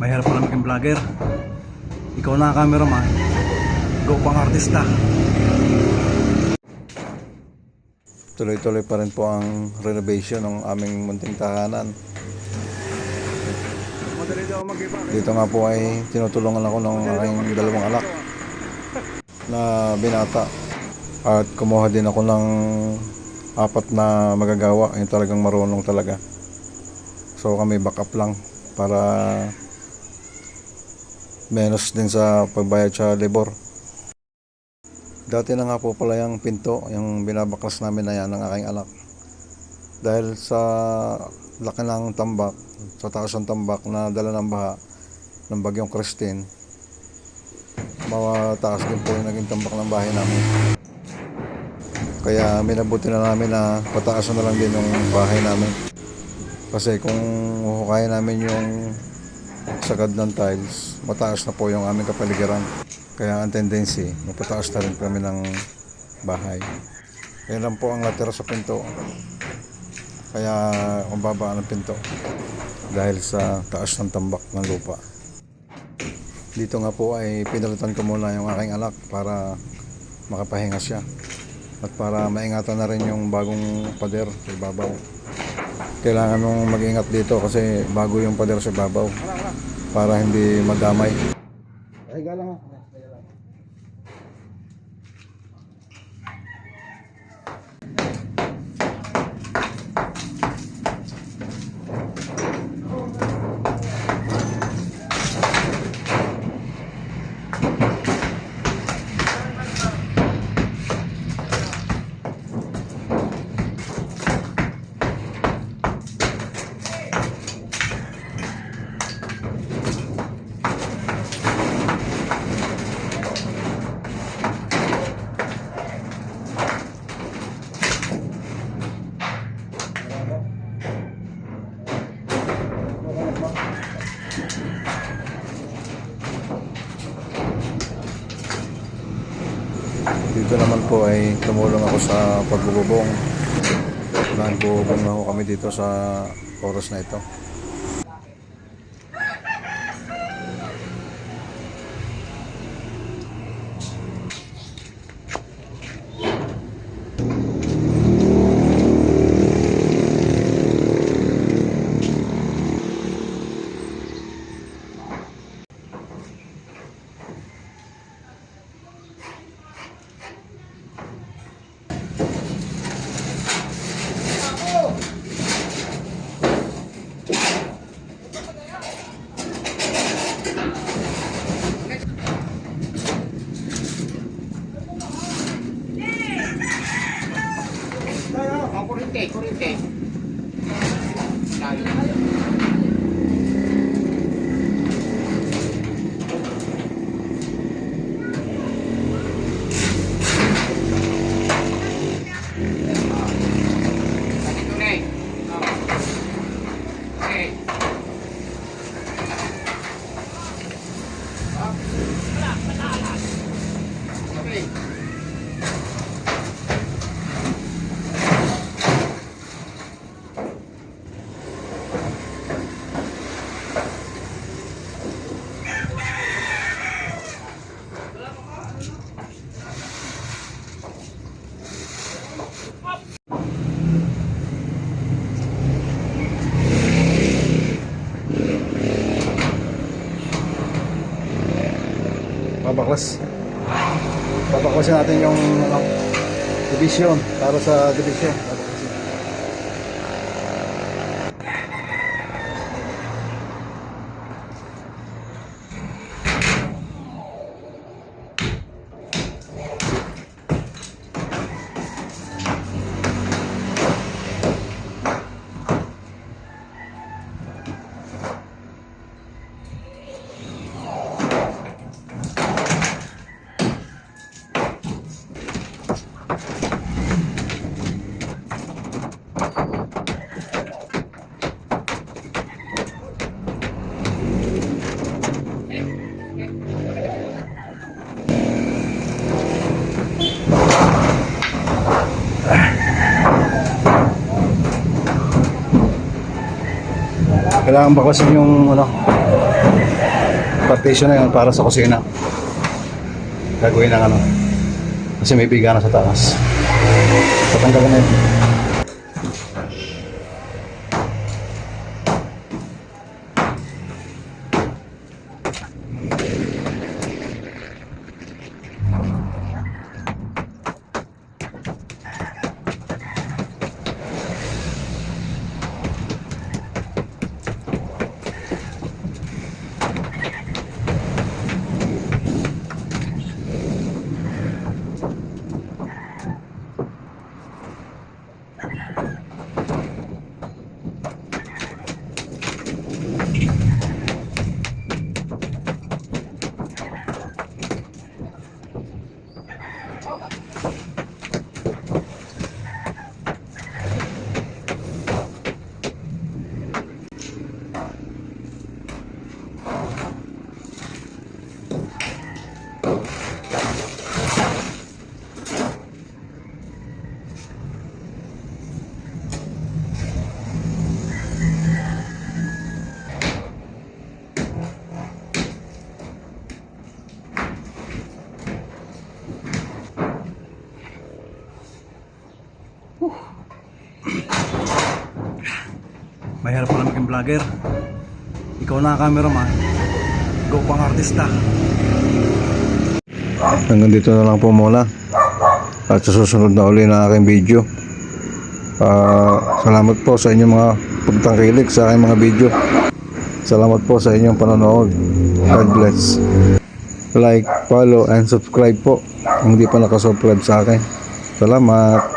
Mahirap pala maging vlogger. Ikaw na cameraman. Go pang artista. Tuloy-tuloy pa rin po ang renovation ng aming munting tahanan. Dito nga po ay tinutulungan ako ng aking dalawang anak na binata. At kumuha din ako ng apat na magagawa. Yung talagang marunong talaga. So kami backup lang para menos din sa pagbayad sa labor. Dati na nga po pala yung pinto, yung binabaklas namin na yan ng aking anak. Dahil sa laki ng tambak, sa taas ng tambak na dala ng baha ng bagyong Christine, mataas din po yung naging tambak ng bahay namin. Kaya minabuti na namin na pataasan na lang din yung bahay namin. Kasi kung huhukayin namin yung sagad ng tiles, mataas na po yung aming kapaligiran. Kaya ang tendency, magpataas na rin kami ng bahay. Yan lang po ang natira sa pinto. Kaya ang baba ng pinto. Dahil sa taas ng tambak ng lupa. Dito nga po ay pinalitan ko muna yung aking anak para makapahinga siya. At para maingatan na rin yung bagong pader sa ibabaw. Kailangan mong mag-ingat dito kasi bago yung pader sa ibabaw para hindi madamay. Ay, galang ha. Dito naman po ay tumulong ako sa pagbububong. Nagbubong na ako kami dito sa oras na ito. Babaklas. Babaklasin natin yung ano, division para sa division. Kailangan bakasin yung ano, partition na yun para sa kusina. Gagawin ng ano. Kasi may biga na sa taas. Tatanggalin na yun. Vlogger. Ikaw na cameraman. Go pang artista. Hanggang dito na lang po muna. At sa susunod na uli ng aking video. Ah, salamat po sa inyong mga pagtangkilik sa aking mga video. Salamat po sa inyong panonood. God bless. Like, follow, and subscribe po kung hindi pa nakasubscribe sa akin. Salamat.